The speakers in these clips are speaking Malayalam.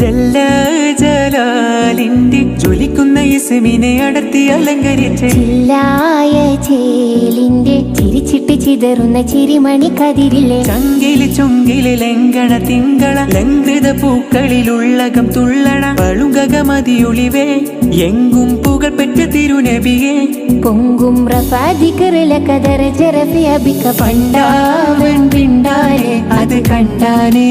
ജല്ല ജലാലിന്റെ ജ്വലിക്കുന്ന ഇസ്മിനെ അടർത്തി അലങ്കരിച്ച്. ചില്ലായ ചേലിന്റെ ചിരിച്ചിട്ട് ചിതറുന്ന ചിരിമണി കതിരിലെ. ചങ്കിൽ ചുങ്കിൽ ലങ്കണ തിങ്കള ലങ്കൃത പൂക്കളിലുള്ളകം തുള്ളണ പളുങ്കകമതിയൊളിവേ എങ്കും പുകൾപ്പെട്ട തിരുനബിയെ. പൊങ്കും റഫാദിക്കറില കതറ ജറഫി അബിക്ക പണ്ടാവൻ പിണ്ടാരെ അത് കണ്ടാനേ.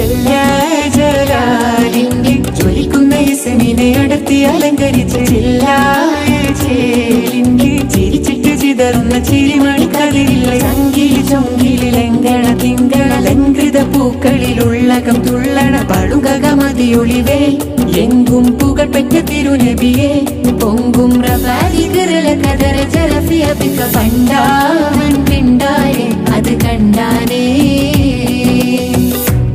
ജല്ല ജലാലിന്റെ ജ്വലിക്കുന്ന ഇസ്മിനെ അടർത്തി അലങ്കരിച്ച് ചില്ലായ ചേലിന്റെ ചിരിച്ചിട്ട് ചിതറുന്ന ചിരിമണി കതിരില്ല ചങ്കിലി ലങ്കണ തിങ്കള ലങ്കൃത പൂക്കളിലുള്ളകം തുള്ളണ പളുങ്കകമതിയൊളിവേ എങ്കും പുകൾപ്പെട്ട തിരുനബിയെ പൊങ്കും റഫാദിക്കറില കതറ ജറഫി അബിക്ക പണ്ടാവൻ പിണ്ടാരെ അത് കണ്ടാനേ.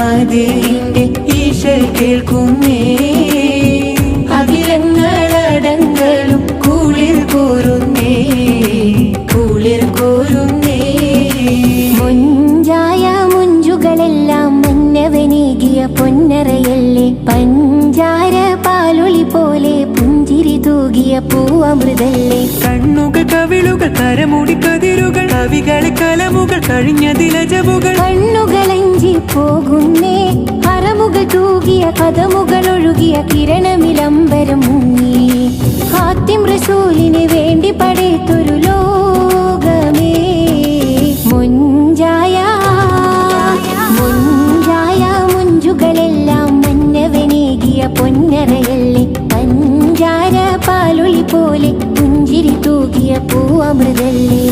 മതിലിന്റെ ഈശ കേൾക്കുന്നേ. അഖിലങ്ങളടങ്ങളും കുളിർ കോരുന്നേ കുളിർ കോരുന്നേ. മുഞ്ചായ മുഞ്ചുകളെല്ലാം മന്നവനേകിയ പൊന്നറയല്ലേ തൂകിയ പൂവമൃതല്ലേ? കണ്ണുകൾ കവിളുകൾ കരമുടി കതിരുകൾ കവികളെ കലമുകൾ കഴിഞ്ഞതിലജമുകൾ കണ്ണുകളഞ്ചി പോകുന്നേ അറമുകൾ തൂകിയ കഥമുകൾ ഒഴുകിയ കിരണമിലംബരം മുങ്ങി. ഹാത്തിം റസൂലിന് പോലെ പുഞ്ചിരി തൂകിയ പൂവമൃതല്ലേ?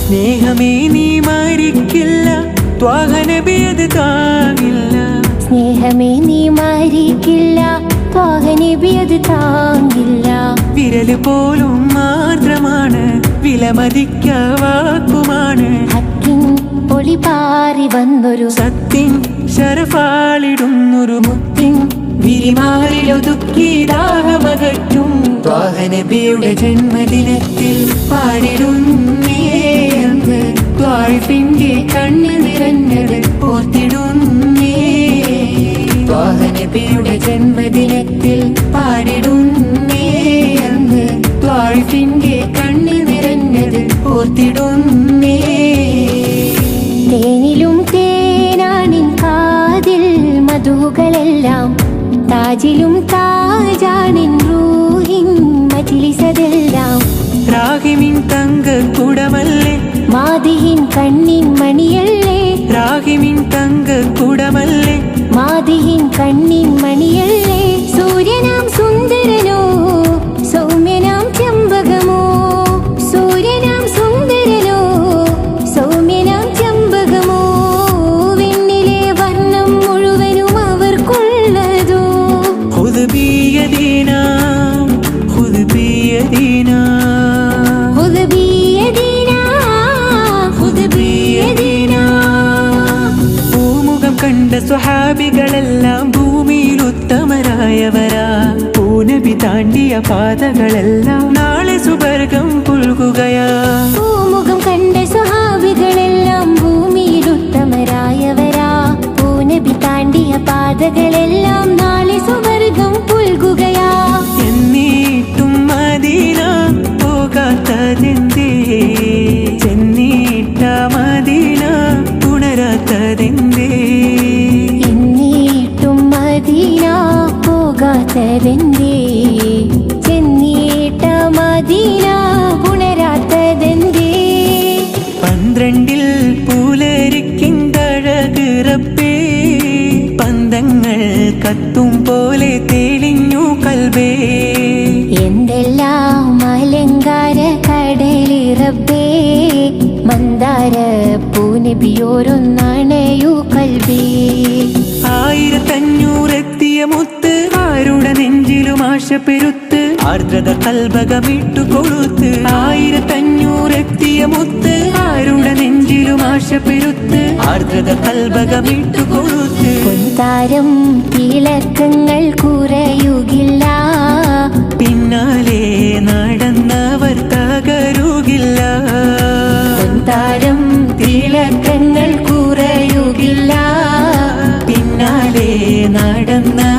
സ്നേഹമേ നീ മരിക്കില്ല ത്വാഹനബിയത് താങ്ങില്ല. സ്നേഹമേ നീ മാറിക്കില്ല ത്വാഹനബിയത് താങ്ങില്ല. വിരൽ പോലും മാത്രമാണ് വിലമതിക്ക വാക്കുമാണ് ഹക്കിൻ പാറി വന്നൊരു സത്തിൻ ശരഫാളിടുന്നൊരു മുത്തിൻ വിരിമാറിലൊതുക്കി ജന്മദിനത്തിൽ പാടിടുന്നേ കണ്ണ് നിറഞ്ഞത് ഓർത്തിടുന്നേ. ജന്മദിനത്തിൽ പാടിടുന്നേ കണ്ണ് നിറഞ്ഞത് ഓർത്തിടുന്നേ. താജിലും താജാണിൻ റൂഹിൻ മജിലിസതെല്ലാം രാഹിമിൻ തങ്ക കുടമല്ലേ മാതിഹിൻ കണ്ണിൻ മണിയല്ലേ രാഹിമിൻ തങ്ക കുടമല്ലേ മാതിഹിൻ കണ്ണിൻ മണിയല്ലേ പാതകളെല്ലാം നാളെ സുവർഗം പുൽകുകയാ. പൂമുഖം കണ്ട സ്വഹാബികളെല്ലാം ഭൂമിയിൽ ഉത്തമരായവരാ പൂനബി താണ്ടിയ പാതകളെല്ലാം നാളെ സുവർഗം പുൽകുകയാ. എന്നീട്ടും മദീന പോകാത്തതെന്തേ? ചെന്നീട്ട മദീന ഉണരാത്തതെന്തേ? എന്നീട്ടും മദീന പോകാത്തതെന്തേ? പന്ത്രണ്ടിൽ പൂലരിക്കിന്തഴകിറപ്പേ പന്തങ്ങൾ കത്തും പോലെ തെളിഞ്ഞു കൽബേ. എന്തെല്ലാം അലങ്കാര കടലിറപ്പേ മന്ദാര പൂനബിയോരൊന്നണയു കൽബേ. ആയിരത്തഞ്ഞൂറെത്തിയ മുത്ത് ആരുടെ നെഞ്ചിലും ആശ ആർദ്രത കൽഭകമിട്ടു കൊളുത്ത് ആയിരത്തഞ്ഞൂറെത്തിയ മുത്ത് ആരുടെ നെഞ്ചിലും ആശ പെരുത്ത് ആർദ്രത കൽഭകമിട്ടു താരം തിളക്കങ്ങൾ കുറയുകില്ല. പിന്നാലെ നടന്നവർ തകരുകില്ല താരം തിളക്കങ്ങൾ കുറയുകില്ല. പിന്നാലെ നടന്നവർ